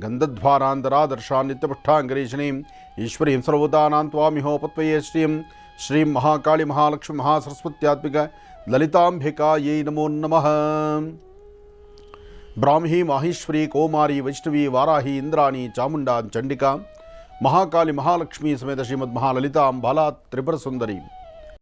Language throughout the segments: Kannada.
ಗಂಧಧ್ವಾರಾಂಧರಾದರ್ಶಾ ನಿತ್ಯಪುಷ್ಟಾಂಗರೀಷಣೀಂ ಈಶ್ವರೀಂ ಸರ್ವದಾನಾಂ ತ್ವಾಮಿಹೋಪತ್ವಯೇ ಶ್ರೀಂ ಶ್ರೀಂ ಮಹಾಕಾಳಿ ಮಹಾಲಕ್ಷ್ಮಿ ಮಹಾಸರಸ್ವತ್ಯಾತ್ಮಿಕ ಲಲಿತಾಂಬಿಕಾಯೈ ನಮೋ ನಮಃ ಬ್ರಾಹ್ಮಿ ಮಾಹೇಶ್ವರಿ ಕೋಮಾರಿ ವೈಷ್ಣವಿ ವಾರಾಹಿ ಇಂದ್ರಾಣಿ ಚಾಮುಂಡಾ ಚಂಡಿಕಾ ಮಹಾಕಾಳಿ ಮಹಾಲಕ್ಷ್ಮಿ ಸಮೇತ ಶ್ರೀಮದ್ ಮಹಾಲಲಿತಾಂ ಬಾಲಾ ತ್ರಿಪುರ ಸುಂದರಿ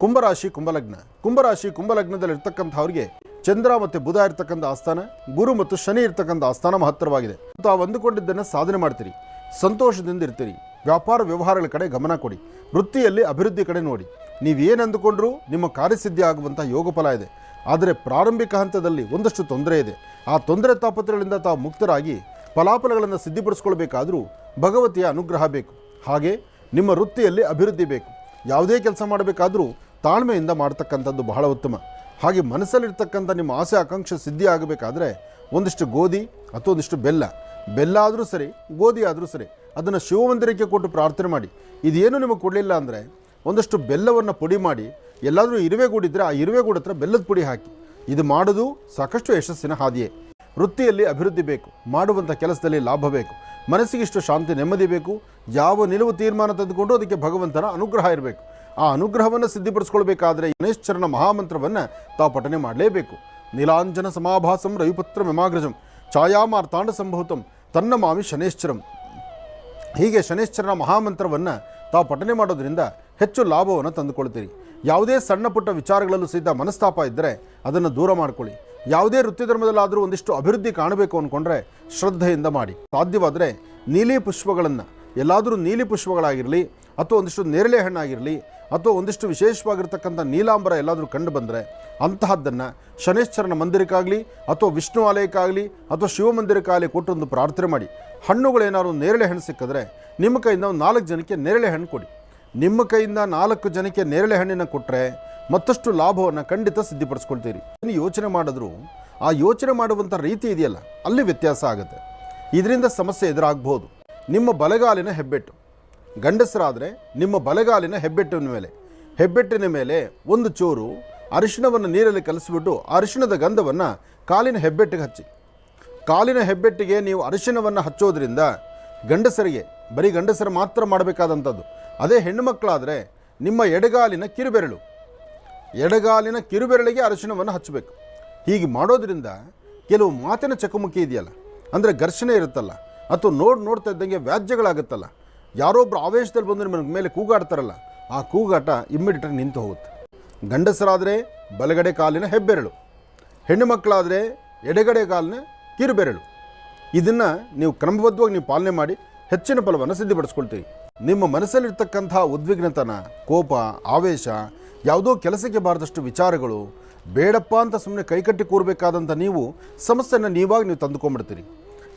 ಕುಂಭರಾಶಿ ಕುಂಭಲಗ್ನ ಕುಂಭರಾಶಿ ಕುಂಭಲಗ್ನದಲ್ಲಿ ಇರ್ತಕ್ಕಂಥವ್ರಿಗೆ ಚಂದ್ರ ಮತ್ತು ಬುಧ ಇರ್ತಕ್ಕಂಥ ಆಸ್ಥಾನ, ಗುರು ಮತ್ತು ಶನಿ ಇರ್ತಕ್ಕಂಥ ಆಸ್ಥಾನ ಮಹತ್ತರವಾಗಿದೆ. ತಾವು ಅಂದುಕೊಂಡಿದ್ದನ್ನು ಸಾಧನೆ ಮಾಡ್ತೀರಿ. ಸಂತೋಷದಿಂದ ಇರ್ತೀರಿ. ವ್ಯಾಪಾರ ವ್ಯವಹಾರಗಳ ಕಡೆ ಗಮನ ಕೊಡಿ. ವೃತ್ತಿಯಲ್ಲಿ ಅಭಿವೃದ್ಧಿ ಕಡೆ ನೋಡಿ. ನೀವೇನು ಅಂದುಕೊಂಡ್ರೂ ನಿಮ್ಮ ಕಾರ್ಯಸಿದ್ಧಿ ಆಗುವಂಥ ಯೋಗ ಫಲ ಇದೆ. ಆದರೆ ಪ್ರಾರಂಭಿಕ ಹಂತದಲ್ಲಿ ಒಂದಷ್ಟು ತೊಂದರೆ ಇದೆ. ಆ ತೊಂದರೆ ತಾಪತ್ರಗಳಿಂದ ತಾವು ಮುಕ್ತರಾಗಿ ಫಲಾಫಲಗಳನ್ನು ಸಿದ್ಧಿಪಡಿಸ್ಕೊಳ್ಬೇಕಾದರೂ ಭಗವತಿಯ ಅನುಗ್ರಹ ಬೇಕು. ಹಾಗೆ ನಿಮ್ಮ ವೃತ್ತಿಯಲ್ಲಿ ಅಭಿವೃದ್ಧಿ ಬೇಕು. ಯಾವುದೇ ಕೆಲಸ ಮಾಡಬೇಕಾದರೂ ತಾಳ್ಮೆಯಿಂದ ಮಾಡ್ತಕ್ಕಂಥದ್ದು ಬಹಳ ಉತ್ತಮ. ಹಾಗೆ ಮನಸ್ಸಲ್ಲಿರ್ತಕ್ಕಂಥ ನಿಮ್ಮ ಆಸೆ, ಆಕಾಂಕ್ಷೆ, ಸಿದ್ಧಿ ಆಗಬೇಕಾದ್ರೆ ಒಂದಿಷ್ಟು ಗೋಧಿ ಅಥವಾ ಒಂದಿಷ್ಟು ಬೆಲ್ಲ. ಬೆಲ್ಲ ಆದರೂ ಸರಿ, ಗೋಧಿ ಆದರೂ ಸರಿ, ಅದನ್ನು ಶಿವಮಂದಿರಕ್ಕೆ ಕೊಟ್ಟು ಪ್ರಾರ್ಥನೆ ಮಾಡಿ. ಇದೇನು ನಿಮಗೆ ಕೊಡಲಿಲ್ಲ ಅಂದರೆ ಒಂದಷ್ಟು ಬೆಲ್ಲವನ್ನು ಪುಡಿ ಮಾಡಿ, ಎಲ್ಲಾದರೂ ಇರುವೆಗೂಡಿದ್ರೆ ಆ ಇರುವೆಗೂಡ ಹತ್ರ ಬೆಲ್ಲದ ಪುಡಿ ಹಾಕಿ. ಇದು ಮಾಡೋದು ಸಾಕಷ್ಟು ಯಶಸ್ಸಿನ ಹಾದಿಯೇ. ವೃತ್ತಿಯಲ್ಲಿ ಅಭಿವೃದ್ಧಿ ಬೇಕು ಮಾಡುವಂಥ ಕೆಲಸದಲ್ಲಿ ಲಾಭ ಬೇಕು ಮನಸ್ಸಿಗಿಷ್ಟು ಶಾಂತಿ ನೆಮ್ಮದಿ ಬೇಕು, ಯಾವ ನಿಲುವು ತೀರ್ಮಾನ ತಂದುಕೊಂಡು ಅದಕ್ಕೆ ಭಗವಂತನ ಅನುಗ್ರಹ ಇರಬೇಕು. ಆ ಅನುಗ್ರಹವನ್ನು ಸಿದ್ಧಿಪಡಿಸ್ಕೊಳ್ಬೇಕಾದ್ರೆ ಗಣೇಶ್ವರನ ಮಹಾಮಂತ್ರವನ್ನು ತಾವು ಪಠನೆ ಮಾಡಲೇಬೇಕು. ನೀಲಾಂಜನ ಸಮಾಭಾಸಂ ರವಿಪುತ್ರ ಮಿಮಾಗ್ರಜಂ ಛಾಯಾಮಾರ್ತಾಂಡ ಸಂಭೂತಂ ತನ್ನ ಮಾಮಿ ಶನೇಶ್ವರಂ ಹೀಗೆ ಶನೇಶ್ವರನ ಮಹಾಮಂತ್ರವನ್ನು ತಾವು ಪಠನೆ ಮಾಡೋದ್ರಿಂದ ಹೆಚ್ಚು ಲಾಭವನ್ನು ತಂದುಕೊಳ್ತೀರಿ. ಯಾವುದೇ ಸಣ್ಣ ಪುಟ್ಟ ವಿಚಾರಗಳಲ್ಲೂ ಸಹಿತ ಮನಸ್ತಾಪ ಇದ್ದರೆ ಅದನ್ನು ದೂರ ಮಾಡಿಕೊಳ್ಳಿ. ಯಾವುದೇ ವೃತ್ತಿ ಧರ್ಮದಲ್ಲಾದರೂ ಒಂದಿಷ್ಟು ಅಭಿವೃದ್ಧಿ ಕಾಣಬೇಕು ಅಂದ್ಕೊಂಡ್ರೆ ಶ್ರದ್ಧೆಯಿಂದ ಮಾಡಿ. ಸಾಧ್ಯವಾದರೆ ನೀಲಿ ಪುಷ್ಪಗಳನ್ನು ಎಲ್ಲಾದರೂ ನೀಲಿ ಪುಷ್ಪಗಳಾಗಿರಲಿ ಅಥವಾ ಒಂದಿಷ್ಟು ನೇರಳೆ ಹಣ್ಣಾಗಿರಲಿ ಅಥವಾ ಒಂದಿಷ್ಟು ವಿಶೇಷವಾಗಿರ್ತಕ್ಕಂಥ ನೀಲಾಂಬರ ಎಲ್ಲಾದರೂ ಕಂಡು ಬಂದರೆ ಅಂತಹದ್ದನ್ನು ಶನೇಶ್ವರನ ಮಂದಿರಕ್ಕಾಗಲಿ ಅಥವಾ ವಿಷ್ಣು ಆಲಯಕ್ಕಾಗಲಿ ಅಥವಾ ಶಿವಮಂದಿರಕ್ಕಾಗಲಿ ಕೊಟ್ಟು ಒಂದು ಪ್ರಾರ್ಥನೆ ಮಾಡಿ. ಹಣ್ಣುಗಳೇನಾದ್ರು ನೇರಳೆ ಹಣ್ಣು ಸಿಕ್ಕಿದ್ರೆ ನಿಮ್ಮ ಕೈಯಿಂದ ಒಂದು ನಾಲ್ಕು ಜನಕ್ಕೆ ನೇರಳೆ ಹಣ್ಣು ಕೊಡಿ. ನಿಮ್ಮ ಕೈಯಿಂದ ನಾಲ್ಕು ಜನಕ್ಕೆ ನೇರಳೆ ಹಣ್ಣಿನ ಕೊಟ್ಟರೆ ಮತ್ತಷ್ಟು ಲಾಭವನ್ನು ಖಂಡಿತ ಸಿದ್ಧಿಪಡಿಸ್ಕೊಳ್ತೀರಿ. ಏನು ಯೋಚನೆ ಮಾಡಿದ್ರು ಆ ಯೋಚನೆ ಮಾಡುವಂಥ ರೀತಿ ಇದೆಯಲ್ಲ, ಅಲ್ಲಿ ವ್ಯತ್ಯಾಸ ಆಗುತ್ತೆ. ಇದರಿಂದ ಸಮಸ್ಯೆ ಎದುರಾಗಬಹುದು ನಿಮ್ಮ ಬಲಗಾಲಿನ ಹೆಬ್ಬೆಟ್ಟು. ಗಂಡಸರಾದರೆ ನಿಮ್ಮ ಬಲಗಾಲಿನ ಹೆಬ್ಬೆಟ್ಟಿನ ಮೇಲೆ. ಹೆಬ್ಬೆಟ್ಟಿನ ಮೇಲೆ ಒಂದು ಚೂರು ಅರಿಶಿಣವನ್ನು ನೀರಲ್ಲಿ ಕಲಸಿಬಿಟ್ಟು ಅರಿಶಿಣದ ಗಂಧವನ್ನು ಕಾಲಿನ ಹೆಬ್ಬೆಟ್ಟಿಗೆ ಹಚ್ಚಿ. ಕಾಲಿನ ಹೆಬ್ಬೆಟ್ಟಿಗೆ ನೀವು ಅರಿಶಿಣವನ್ನು ಹಚ್ಚೋದ್ರಿಂದ ಗಂಡಸರಿಗೆ, ಬರೀ ಗಂಡಸರು ಮಾತ್ರ ಮಾಡಬೇಕಾದಂಥದ್ದು. ಅದೇ ಹೆಣ್ಣುಮಕ್ಕಳಾದರೆ ನಿಮ್ಮ ಎಡಗಾಲಿನ ಕಿರುಬೆರಳು. ಎಡಗಾಲಿನ ಕಿರುಬೆರಳಿಗೆ ಅರಿಶಿಣವನ್ನು ಹಚ್ಚಬೇಕು. ಹೀಗೆ ಮಾಡೋದ್ರಿಂದ ಕೆಲವು ಮಾತಿನ ಚಕಮಕಿ ಇದೆಯಲ್ಲ. ಅಂದರೆ ಘರ್ಷಣೆ ಇರುತ್ತಲ್ಲ. ಅಥವಾ ನೋಡಿ ನೋಡ್ತಾ ಇದ್ದಂಗೆ ವ್ಯಾಜ್ಯಗಳಾಗುತ್ತಲ್ಲ. ಯಾರೊಬ್ಬರು ಆವೇಶದಲ್ಲಿ ಬಂದು ನಿಮ್ಮ ಮೇಲೆ ಕೂಗಾಡ್ತಾರಲ್ಲ, ಆ ಕೂಗಾಟ ಇಮ್ಮಿಡಿಯೇಟಾಗಿ ನಿಂತು ಹೋಗುತ್ತೆ. ಗಂಡಸರಾದರೆ ಬಲಗಡೆ ಕಾಲಿನ ಹೆಬ್ಬೆರಳು ಹೆಣ್ಣು ಮಕ್ಕಳಾದರೆ ಎಡಗಡೆ ಕಾಲಿನ ಕಿರುಬೆರಳು. ಇದನ್ನು ನೀವು ಕ್ರಮಬದ್ಧವಾಗಿ ನೀವು ಪಾಲನೆ ಮಾಡಿ ಹೆಚ್ಚಿನ ಫಲವನ್ನು ಸಿದ್ಧಪಡಿಸ್ಕೊಳ್ತೀವಿ ನಿಮ್ಮ ಮನಸ್ಸಲ್ಲಿರ್ತಕ್ಕಂಥ ಉದ್ವಿಗ್ನತನ, ಕೋಪ, ಆವೇಶ, ಯಾವುದೋ ಕೆಲಸಕ್ಕೆ ಬಾರದಷ್ಟು ವಿಚಾರಗಳು, ಬೇಡಪ್ಪ ಅಂತ ಸುಮ್ಮನೆ ಕೈಕಟ್ಟಿ ಕೂರಬೇಕಾದಂಥ ನೀವು ಸಮಸ್ಯೆಯನ್ನು ನೀವಾಗಿ ನೀವು ತಂದುಕೊಂಡ್ಬಿಡ್ತೀರಿ.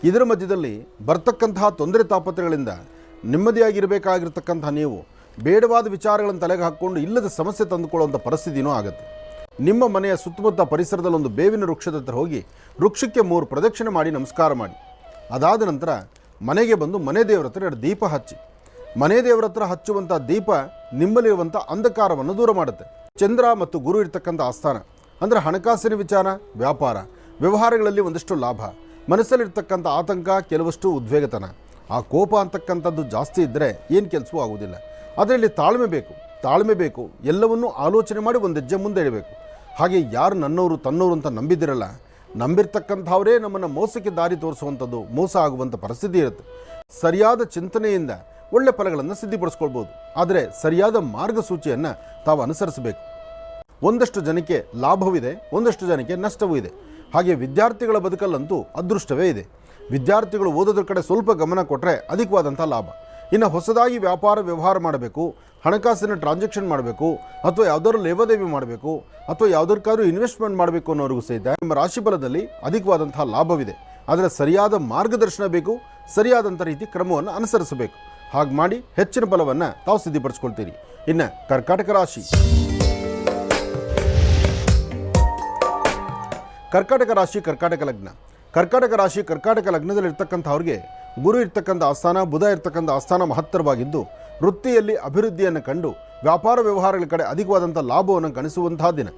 ಇದರ ಮಧ್ಯದಲ್ಲಿ ಬರ್ತಕ್ಕಂತಹ ತೊಂದರೆ ತಾಪತ್ರೆಗಳಿಂದ ನೆಮ್ಮದಿಯಾಗಿರಬೇಕಾಗಿರ್ತಕ್ಕಂಥ ನೀವು ಬೇಡವಾದ ವಿಚಾರಗಳನ್ನು ತಲೆಗೆ ಹಾಕ್ಕೊಂಡು ಇಲ್ಲದ ಸಮಸ್ಯೆ ತಂದುಕೊಳ್ಳುವಂಥ ಪರಿಸ್ಥಿತಿನೂ ಆಗುತ್ತೆ. ನಿಮ್ಮ ಮನೆಯ ಸುತ್ತಮುತ್ತ ಪರಿಸರದಲ್ಲಿ ಒಂದು ಬೇವಿನ ವೃಕ್ಷದ ಹತ್ರ ಹೋಗಿ ವೃಕ್ಷಕ್ಕೆ ಮೂರು ಪ್ರದಕ್ಷಿಣೆ ಮಾಡಿ ನಮಸ್ಕಾರ ಮಾಡಿ. ಅದಾದ ನಂತರ ಮನೆಗೆ ಬಂದು ಮನೆ ದೇವರ ಹತ್ರ ಎರಡು ದೀಪ ಹಚ್ಚಿ. ಮನೆ ದೇವರ ಹತ್ರ ಹಚ್ಚುವಂಥ ದೀಪ ನಿಮ್ಮಲ್ಲಿರುವಂಥ ಅಂಧಕಾರವನ್ನು ದೂರ ಮಾಡುತ್ತೆ. ಚಂದ್ರ ಮತ್ತು ಗುರು ಇರ್ತಕ್ಕಂಥ ಆಸ್ಥಾನ. ಅಂದರೆ ಹಣಕಾಸಿನ ವಿಚಾರ, ವ್ಯಾಪಾರ, ವ್ಯವಹಾರಗಳಲ್ಲಿ ಒಂದಷ್ಟು ಲಾಭ. ಮನಸ್ಸಲ್ಲಿರ್ತಕ್ಕಂಥ ಆತಂಕ ಕೆಲವಷ್ಟು ಉದ್ವೇಗತನ. ಆ ಕೋಪ ಅಂತಕ್ಕಂಥದ್ದು ಜಾಸ್ತಿ ಇದ್ದರೆ ಏನು ಕೆಲಸವೂ ಆಗುವುದಿಲ್ಲ. ಅದರಲ್ಲಿ ತಾಳ್ಮೆ ಬೇಕು ತಾಳ್ಮೆ ಬೇಕು, ಎಲ್ಲವನ್ನೂ ಆಲೋಚನೆ ಮಾಡಿ ಒಂದು ಹೆಜ್ಜೆ ಮುಂದೆ ಇಡಬೇಕು. ಹಾಗೆ ಯಾರು ನನ್ನವರು ತನ್ನವರು ಅಂತ ನಂಬಿದಿರಲ್ಲ, ನಂಬಿರ್ತಕ್ಕಂಥವರೇ ನಮ್ಮನ್ನು ಮೋಸಕ್ಕೆ ದಾರಿ ತೋರಿಸುವಂಥದ್ದು ಮೋಸ ಆಗುವಂಥ ಪರಿಸ್ಥಿತಿ ಇರುತ್ತೆ. ಸರಿಯಾದ ಚಿಂತನೆಯಿಂದ ಒಳ್ಳೆ ಫಲಗಳನ್ನು ಸಿದ್ಧಿಪಡಿಸ್ಕೊಳ್ಬೋದು. ಆದರೆ ಸರಿಯಾದ ಮಾರ್ಗಸೂಚಿಯನ್ನು ತಾವು ಅನುಸರಿಸಬೇಕು. ಒಂದಷ್ಟು ಜನಕ್ಕೆ ಲಾಭವಿದೆ, ಒಂದಷ್ಟು ಜನಕ್ಕೆ ನಷ್ಟವೂ ಇದೆ. ಹಾಗೆ ವಿದ್ಯಾರ್ಥಿಗಳ ಬದುಕಲ್ಲಂತೂ ಅದೃಷ್ಟವೇ ಇದೆ. ವಿದ್ಯಾರ್ಥಿಗಳು ಓದೋದ್ರ ಕಡೆ ಸ್ವಲ್ಪ ಗಮನ ಕೊಟ್ಟರೆ ಅಧಿಕವಾದಂಥ ಲಾಭ. ಇನ್ನು ಹೊಸದಾಗಿ ವ್ಯಾಪಾರ ವ್ಯವಹಾರ ಮಾಡಬೇಕು, ಹಣಕಾಸಿನ ಟ್ರಾನ್ಸಾಕ್ಷನ್ ಮಾಡಬೇಕು, ಅಥವಾ ಯಾವುದಾದ್ರು ಲೇವಾದೇವಿ ಮಾಡಬೇಕು, ಅಥವಾ ಯಾವುದಕ್ಕಾದ್ರೂ ಇನ್ವೆಸ್ಟ್ಮೆಂಟ್ ಮಾಡಬೇಕು ಅನ್ನೋರಿಗೂ ಸಹಿತ ನಿಮ್ಮ ರಾಶಿಫಲದಲ್ಲಿ ಅಧಿಕವಾದಂಥ ಲಾಭವಿದೆ. ಆದರೆ ಸರಿಯಾದ ಮಾರ್ಗದರ್ಶನ ಬೇಕು, ಸರಿಯಾದಂಥ ರೀತಿ ಕ್ರಮವನ್ನು ಅನುಸರಿಸಬೇಕು. ಹಾಗೆ ಮಾಡಿ ಹೆಚ್ಚಿನ ಫಲವನ್ನು ತಾವು ಸಿದ್ಧಿಪಡಿಸ್ಕೊಳ್ತೀರಿ. ಇನ್ನು ಕರ್ಕಾಟಕ ರಾಶಿ. ಕರ್ಕಾಟಕ ರಾಶಿ, ಕರ್ಕಾಟಕ ಲಗ್ನ. ಕರ್ಕಾಟಕ ರಾಶಿ, ಕರ್ಕಾಟಕ ಲಗ್ನದಲ್ಲಿರ್ತಕ್ಕಂಥವ್ರಿಗೆ ಗುರು ಇರ್ತಕ್ಕಂಥ ಆಸ್ಥಾನ, ಬುಧ ಇರ್ತಕ್ಕಂಥ ಆಸ್ಥಾನ ಮಹತ್ತರವಾಗಿದ್ದು, ವೃತ್ತಿಯಲ್ಲಿ ಅಭಿವೃದ್ಧಿಯನ್ನು ಕಂಡು ವ್ಯಾಪಾರ ವ್ಯವಹಾರಗಳ ಕಡೆ ಅಧಿಕವಾದಂಥ ಲಾಭವನ್ನು ಗಣಿಸುವಂತಹ ದಿನ.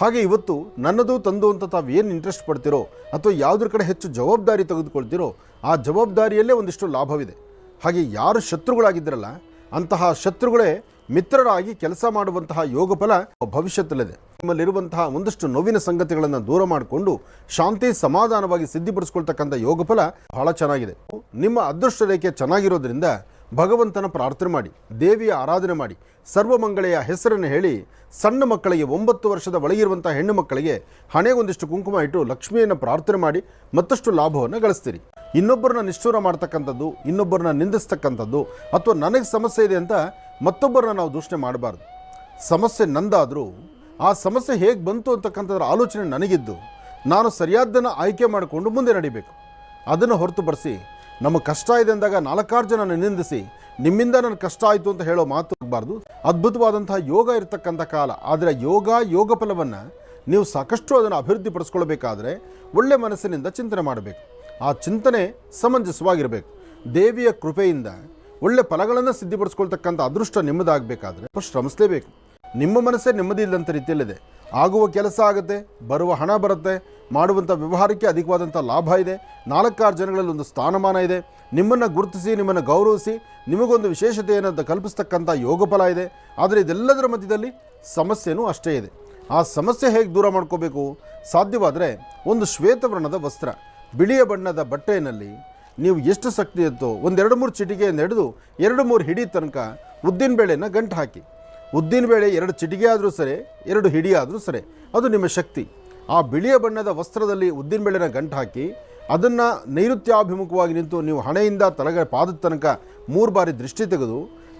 ಹಾಗೆ ಇವತ್ತು ನನ್ನದು ತಂದು ಅಂತ ತಾವು ಏನು ಇಂಟ್ರೆಸ್ಟ್ ಪಡ್ತೀರೋ ಅಥವಾ ಯಾವುದ್ರ ಕಡೆ ಹೆಚ್ಚು ಜವಾಬ್ದಾರಿ ತೆಗೆದುಕೊಳ್ತೀರೋ ಆ ಜವಾಬ್ದಾರಿಯಲ್ಲೇ ಒಂದಿಷ್ಟು ಲಾಭವಿದೆ. ಹಾಗೆ ಯಾರು ಶತ್ರುಗಳಾಗಿದ್ದರಲ್ಲ ಅಂತಹ ಶತ್ರುಗಳೇ ಮಿತ್ರರಾಗಿ ಕೆಲಸ ಮಾಡುವಂತಹ ಯೋಗ ಫಲ ಭವಿಷ್ಯತ್ತಲ್ಲಿದೆ ನಿಮ್ಮಲ್ಲಿರುವಂತಹ ಒಂದಷ್ಟು ನೋವಿನ ಸಂಗತಿಗಳನ್ನು ದೂರ ಮಾಡಿಕೊಂಡು ಶಾಂತಿ ಸಮಾಧಾನವಾಗಿ ಸಿದ್ಧಿಪಡಿಸ್ಕೊಳ್ತಕ್ಕಂಥ ಯೋಗ ಫಲ ಬಹಳ ಚೆನ್ನಾಗಿದೆ. ನಿಮ್ಮ ಅದೃಷ್ಟ ರೇಖೆ ಚೆನ್ನಾಗಿರೋದ್ರಿಂದ ಭಗವಂತನ ಪ್ರಾರ್ಥನೆ ಮಾಡಿ, ದೇವಿಯ ಆರಾಧನೆ ಮಾಡಿ ಸರ್ವಮಂಗಳೆಯ ಹೆಸರನ್ನು ಹೇಳಿ, ಸಣ್ಣ ಮಕ್ಕಳಿಗೆ ಒಂಬತ್ತು ವರ್ಷದ ಒಳಗಿರುವಂಥ ಹೆಣ್ಣು ಮಕ್ಕಳಿಗೆ ಹಣೆಗೊಂದಿಷ್ಟು ಕುಂಕುಮ ಇಟ್ಟು ಲಕ್ಷ್ಮಿಯನ್ನು ಪ್ರಾರ್ಥನೆ ಮಾಡಿ, ಮತ್ತಷ್ಟು ಲಾಭವನ್ನು ಗಳಿಸ್ತೀರಿ. ಇನ್ನೊಬ್ಬರನ್ನ ನಿಷ್ಠೂರ ಮಾಡ್ತಕ್ಕಂಥದ್ದು, ಇನ್ನೊಬ್ಬರನ್ನ ನಿಂದಿಸ್ತಕ್ಕಂಥದ್ದು, ಅಥವಾ ನನಗೆ ಸಮಸ್ಯೆ ಇದೆ ಅಂತ ಮತ್ತೊಬ್ಬರನ್ನ ನಾವು ದೂಷಣೆ ಮಾಡಬಾರ್ದು. ಸಮಸ್ಯೆ ನಂದಾದರೂ, ಆ ಸಮಸ್ಯೆ ಹೇಗೆ ಬಂತು ಅಂತಕ್ಕಂಥದ್ರ ಆಲೋಚನೆ ನನಗಿದ್ದು, ನಾನು ಸರಿಯಾದ್ದನ್ನು ಆಯ್ಕೆ ಮಾಡಿಕೊಂಡು ಮುಂದೆ ನಡಿಬೇಕು. ಅದನ್ನು ಹೊರತುಪಡಿಸಿ ನಮ್ಮ ಕಷ್ಟ ಇದೆ ಅಂದಾಗ ನಾಲ್ಕಾರು ಜನ ನಿಂದಿಸಿ ನಿಮ್ಮಿಂದ ನನಗೆ ಕಷ್ಟ ಆಯಿತು ಅಂತ ಹೇಳೋ ಮಾತು ಆಗಬಾರ್ದು. ಅದ್ಭುತವಾದಂತಹ ಯೋಗ ಇರತಕ್ಕಂಥ ಕಾಲ. ಆದರೆ ಯೋಗ ಯೋಗ ಫಲವನ್ನು ನೀವು ಸಾಕಷ್ಟು ಅದನ್ನು ಅಭಿವೃದ್ಧಿ ಪಡಿಸ್ಕೊಳ್ಬೇಕಾದ್ರೆ ಒಳ್ಳೆ ಮನಸ್ಸಿನಿಂದ ಚಿಂತನೆ ಮಾಡಬೇಕು. ಆ ಚಿಂತನೆ ಸಮಂಜಸವಾಗಿರಬೇಕು. ದೇವಿಯ ಕೃಪೆಯಿಂದ ಒಳ್ಳೆ ಫಲಗಳನ್ನು ಸಿದ್ಧಿಪಡಿಸ್ಕೊಳ್ತಕ್ಕಂಥ ಅದೃಷ್ಟ ನಿಮ್ಮದಾಗಬೇಕಾದ್ರೆ ಶ್ರಮಿಸಲೇಬೇಕು. ನಿಮ್ಮ ಮನಸ್ಸೇ ನೆಮ್ಮದಿ ಇಲ್ಲದಂಥ ರೀತಿಯಲ್ಲಿದೆ. ಆಗುವ ಕೆಲಸ ಆಗುತ್ತೆ, ಬರುವ ಹಣ ಬರುತ್ತೆ ಮಾಡುವಂಥ ವ್ಯವಹಾರಕ್ಕೆ ಅಧಿಕವಾದಂಥ ಲಾಭ ಇದೆ. ನಾಲ್ಕಾರು ಜನಗಳಲ್ಲಿ ಒಂದು ಸ್ಥಾನಮಾನ ಇದೆ. ನಿಮ್ಮನ್ನು ಗುರುತಿಸಿ, ನಿಮ್ಮನ್ನು ಗೌರವಿಸಿ, ನಿಮಗೊಂದು ವಿಶೇಷತೆ ಅಂತ ಕಲ್ಪಿಸ್ತಕ್ಕಂಥ ಯೋಗ ಫಲ ಇದೆ. ಆದರೆ ಇದೆಲ್ಲದರ ಮಧ್ಯದಲ್ಲಿ ಸಮಸ್ಯೆನೂ ಅಷ್ಟೇ ಇದೆ. ಆ ಸಮಸ್ಯೆ ಹೇಗೆ ದೂರ ಮಾಡ್ಕೋಬೇಕು? ಸಾಧ್ಯವಾದರೆ ಒಂದು ಶ್ವೇತವರ್ಣದ ವಸ್ತ್ರ, ಬಿಳಿಯ ಬಣ್ಣದ ಬಟ್ಟೆಯಲ್ಲಿ ನೀವು ಎಷ್ಟು ಶಕ್ತಿ ಇತ್ತೋ ಒಂದೆರಡು ಮೂರು ಚಿಟಿಕೆಯನ್ನು ಹಿಡಿದು ಎರಡು ಮೂರು ಹಿಡಿ ತನಕ ಉದ್ದಿನ ಬೇಳೆಯನ್ನು ಗಂಟು ಹಾಕಿ. ಉದ್ದಿನ ಬೇಳೆ ಎರಡು ಚಿಟಿಗೆ ಆದರೂ ಸರಿ, ಎರಡು ಹಿಡಿ ಆದರೂ ಸರಿ. ಅದು ನಿಮ್ಮ ಶಕ್ತಿ. ಆ ಬಿಳಿಯ ಬಣ್ಣದ ವಸ್ತ್ರದಲ್ಲಿ ಉದ್ದಿನ ಬೇಳೆನ ಗಂಟು ಹಾಕಿ, ಅದನ್ನು ನೈಋತ್ಯಾಭಿಮುಖವಾಗಿ ನಿಂತು ನೀವು ಹಣೆಯಿಂದ ತಲೆಗ ಪಾದದ ತನಕ ಮೂರು ಬಾರಿ ದೃಷ್ಟಿ ತೆಗೆದು,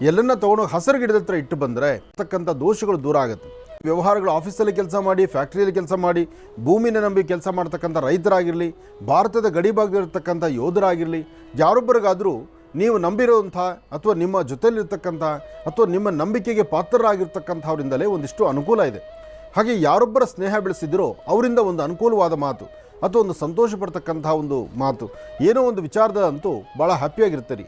ಎಲ್ಲನ್ನ ತೊಗೊಂಡು ಹಸಿರು ಗಿಡದ ಹತ್ರ ಇಟ್ಟು ಬಂದರೆ ಇರ್ತಕ್ಕಂಥ ದೋಷಗಳು ದೂರ ಆಗುತ್ತೆ. ವ್ಯವಹಾರಗಳು ಆಫೀಸಲ್ಲಿ ಕೆಲಸ ಮಾಡಿ, ಫ್ಯಾಕ್ಟ್ರಿಯಲ್ಲಿ ಕೆಲಸ ಮಾಡಿ, ಭೂಮಿನ ನಂಬಿ ಕೆಲಸ ಮಾಡ್ತಕ್ಕಂಥ ರೈತರಾಗಿರಲಿ, ಭಾರತದ ಗಡಿ ಭಾಗದಲ್ಲಿರ್ತಕ್ಕಂಥ ಯೋಧರಾಗಿರಲಿ, ಯಾರೊಬ್ಬರಿಗಾದರೂ ನೀವು ನಂಬಿರುವಂಥ ಅಥವಾ ನಿಮ್ಮ ಜೊತೆಯಲ್ಲಿರ್ತಕ್ಕಂಥ ಅಥವಾ ನಿಮ್ಮ ನಂಬಿಕೆಗೆ ಪಾತ್ರರಾಗಿರ್ತಕ್ಕಂಥವರಿಂದಲೇ ಒಂದಿಷ್ಟು ಅನುಕೂಲ ಇದೆ. ಹಾಗೆ ಯಾರೊಬ್ಬರ ಸ್ನೇಹ ಬೆಳೆಸಿದ್ರೋ ಅವರಿಂದ ಒಂದು ಅನುಕೂಲವಾದ ಮಾತು ಅಥವಾ ಒಂದು ಸಂತೋಷ ಪಡ್ತಕ್ಕಂಥ ಒಂದು ಮಾತು, ಏನೋ ಒಂದು ವಿಚಾರದ ಅಂತೂ ಭಾಳ ಹ್ಯಾಪಿಯಾಗಿರ್ತೀರಿ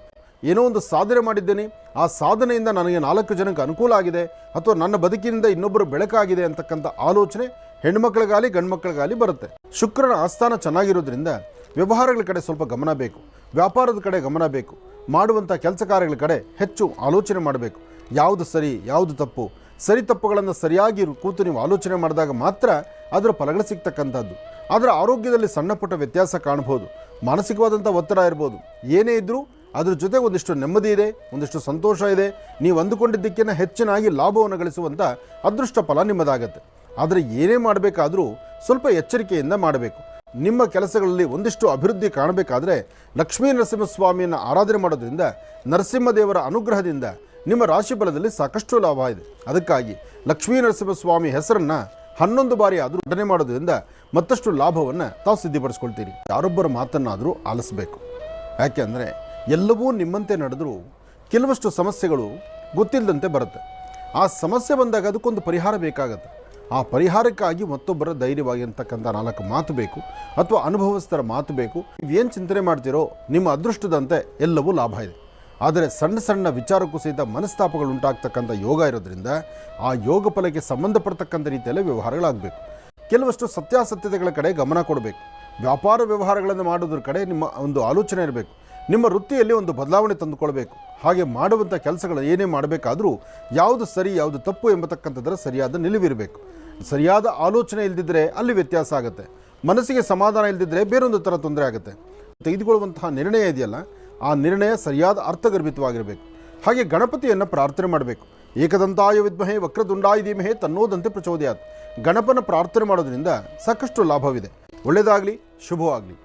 ಏನೋ ಒಂದು ಸಾಧನೆ ಮಾಡಿದ್ದೇನೆ, ಆ ಸಾಧನೆಯಿಂದ ನನಗೆ ನಾಲ್ಕು ಜನಕ್ಕೆ ಅನುಕೂಲ ಆಗಿದೆ ಅಥವಾ ನನ್ನ ಬದುಕಿನಿಂದ ಇನ್ನೊಬ್ಬರು ಬೆಳಕಾಗಿದೆ ಅಂತಕ್ಕಂಥ ಆಲೋಚನೆ ಹೆಣ್ಮಕ್ಳಿಗಾಗಲಿ ಗಂಡ್ಮಕ್ಳಿಗಾಗಲಿ ಬರುತ್ತೆ. ಶುಕ್ರನ ಆಸ್ಥಾನ ಚೆನ್ನಾಗಿರೋದ್ರಿಂದ ವ್ಯವಹಾರಗಳ ಕಡೆ ಸ್ವಲ್ಪ ಗಮನ ಬೇಕು, ವ್ಯಾಪಾರದ ಕಡೆ ಗಮನ ಬೇಕು. ಮಾಡುವಂಥ ಕೆಲಸ ಕಾರ್ಯಗಳ ಕಡೆ ಹೆಚ್ಚು ಆಲೋಚನೆ ಮಾಡಬೇಕು. ಯಾವುದು ಸರಿ, ಯಾವುದು ತಪ್ಪು. ಸರಿ ತಪ್ಪುಗಳನ್ನು ಸರಿಯಾಗಿ ಕೂತು ನೀವು ಆಲೋಚನೆ ಮಾಡಿದಾಗ ಮಾತ್ರ ಅದರ ಫಲಗಳು ಸಿಗ್ತಕ್ಕಂಥದ್ದು. ಅದರ ಆರೋಗ್ಯದಲ್ಲಿ ಸಣ್ಣ ಪುಟ್ಟ ವ್ಯತ್ಯಾಸ ಕಾಣ್ಬೋದು. ಮಾನಸಿಕವಾದಂಥ ಒತ್ತಡ ಇರ್ಬೋದು. ಏನೇ ಇದ್ದರೂ ಅದ್ರ ಜೊತೆ ಒಂದಿಷ್ಟು ನೆಮ್ಮದಿ ಇದೆ, ಒಂದಿಷ್ಟು ಸಂತೋಷ ಇದೆ. ನೀವು ಅಂದುಕೊಂಡಿದ್ದಕ್ಕಿಂತ ಹೆಚ್ಚಿನಾಗಿ ಲಾಭವನ್ನು ಗಳಿಸುವಂಥ ಅದೃಷ್ಟ ಫಲ ನಿಮ್ಮದಾಗತ್ತೆ. ಆದರೆ ಏನೇ ಮಾಡಬೇಕಾದರೂ ಸ್ವಲ್ಪ ಎಚ್ಚರಿಕೆಯಿಂದ ಮಾಡಬೇಕು. ನಿಮ್ಮ ಕೆಲಸಗಳಲ್ಲಿ ಒಂದಿಷ್ಟು ಅಭಿವೃದ್ಧಿ ಕಾಣಬೇಕಾದರೆ ಲಕ್ಷ್ಮೀ ನರಸಿಂಹಸ್ವಾಮಿಯನ್ನು ಆರಾಧನೆ ಮಾಡೋದ್ರಿಂದ ನರಸಿಂಹದೇವರ ಅನುಗ್ರಹದಿಂದ ನಿಮ್ಮ ರಾಶಿ ಫಲದಲ್ಲಿ ಸಾಕಷ್ಟು ಲಾಭ ಇದೆ. ಅದಕ್ಕಾಗಿ ಲಕ್ಷ್ಮೀ ನರಸಿಂಹಸ್ವಾಮಿ ಹೆಸರನ್ನು ಹನ್ನೊಂದು ಬಾರಿ ಆದರೂ ಘಟನೆ ಮಾಡೋದ್ರಿಂದ ಮತ್ತಷ್ಟು ಲಾಭವನ್ನು ತಾವು ಸಿದ್ಧಿಪಡಿಸ್ಕೊಳ್ತೀರಿ. ಯಾರೊಬ್ಬರ ಮಾತನ್ನಾದರೂ ಆಲಿಸಬೇಕು. ಯಾಕೆಂದರೆ ಎಲ್ಲವೂ ನಿಮ್ಮಂತೆ ನಡೆದರೂ ಕೆಲವಷ್ಟು ಸಮಸ್ಯೆಗಳು ಗೊತ್ತಿಲ್ಲದಂತೆ ಬರುತ್ತೆ. ಆ ಸಮಸ್ಯೆ ಬಂದಾಗ ಅದಕ್ಕೊಂದು ಪರಿಹಾರ ಬೇಕಾಗತ್ತೆ. ಆ ಪರಿಹಾರಕ್ಕಾಗಿ ಮತ್ತೊಬ್ಬರ ಧೈರ್ಯವಾಗಿರ್ತಕ್ಕಂಥ ನಾಲ್ಕು ಮಾತು ಬೇಕು ಅಥವಾ ಅನುಭವಸ್ಥರ ಮಾತು ಬೇಕು. ನೀವೇನು ಚಿಂತನೆ ಮಾಡ್ತೀರೋ ನಿಮ್ಮ ಅದೃಷ್ಟದಂತೆ ಎಲ್ಲವೂ ಲಾಭ ಇದೆ. ಆದರೆ ಸಣ್ಣ ಸಣ್ಣ ವಿಚಾರಕ್ಕೂ ಸಹಿತ ಮನಸ್ತಾಪಗಳು ಉಂಟಾಗ್ತಕ್ಕಂಥ ಯೋಗ ಇರೋದ್ರಿಂದ ಆ ಯೋಗ ಫಲಕ್ಕೆ ಸಂಬಂಧಪಡ್ತಕ್ಕಂಥ ರೀತಿಯಲ್ಲಿ ವ್ಯವಹಾರಗಳಾಗಬೇಕು. ಕೆಲವಷ್ಟು ಸತ್ಯಾಸತ್ಯತೆಗಳ ಕಡೆ ಗಮನ ಕೊಡಬೇಕು. ವ್ಯಾಪಾರ ವ್ಯವಹಾರಗಳನ್ನು ಮಾಡೋದ್ರ ಕಡೆ ನಿಮ್ಮ ಒಂದು ಆಲೋಚನೆ ಇರಬೇಕು. ನಿಮ್ಮ ವೃತ್ತಿಯಲ್ಲಿ ಒಂದು ಬದಲಾವಣೆ ತಂದುಕೊಳ್ಬೇಕು. ಹಾಗೆ ಮಾಡುವಂಥ ಕೆಲಸಗಳು ಏನೇ ಮಾಡಬೇಕಾದರೂ ಯಾವುದು ಸರಿ, ಯಾವುದು ತಪ್ಪು ಎಂಬತಕ್ಕಂಥದ್ದರ ಸರಿಯಾದ ನಿಲುವಿರಬೇಕು. ಸರಿಯಾದ ಆಲೋಚನೆ ಇಲ್ದಿದ್ರೆ ಅಲ್ಲಿ ವ್ಯತ್ಯಾಸ ಆಗುತ್ತೆ. ಮನಸ್ಸಿಗೆ ಸಮಾಧಾನ ಇಲ್ದಿದ್ರೆ ಬೇರೊಂದು ಥರ ತೊಂದರೆ ಆಗುತ್ತೆ. ತೆಗೆದುಕೊಳ್ಳುವಂತಹ ನಿರ್ಣಯ ಇದೆಯಲ್ಲ, ಆ ನಿರ್ಣಯ ಸರಿಯಾದ ಅರ್ಥಗರ್ಭಿತವಾಗಿರಬೇಕು. ಹಾಗೆ ಗಣಪತಿಯನ್ನು ಪ್ರಾರ್ಥನೆ ಮಾಡಬೇಕು. ಏಕದಂತಾಯ ವಿದ್ಮಹೆ ವಕ್ರದುಂಡಾಯ ಧೀಮಹೆ ತನ್ನೋದಂತೆ ಪ್ರಚೋದಯಾತ್. ಗಣಪನ ಪ್ರಾರ್ಥನೆ ಮಾಡೋದ್ರಿಂದ ಸಾಕಷ್ಟು ಲಾಭವಿದೆ. ಒಳ್ಳೆಯದಾಗಲಿ ಶುಭವಾಗಲಿ.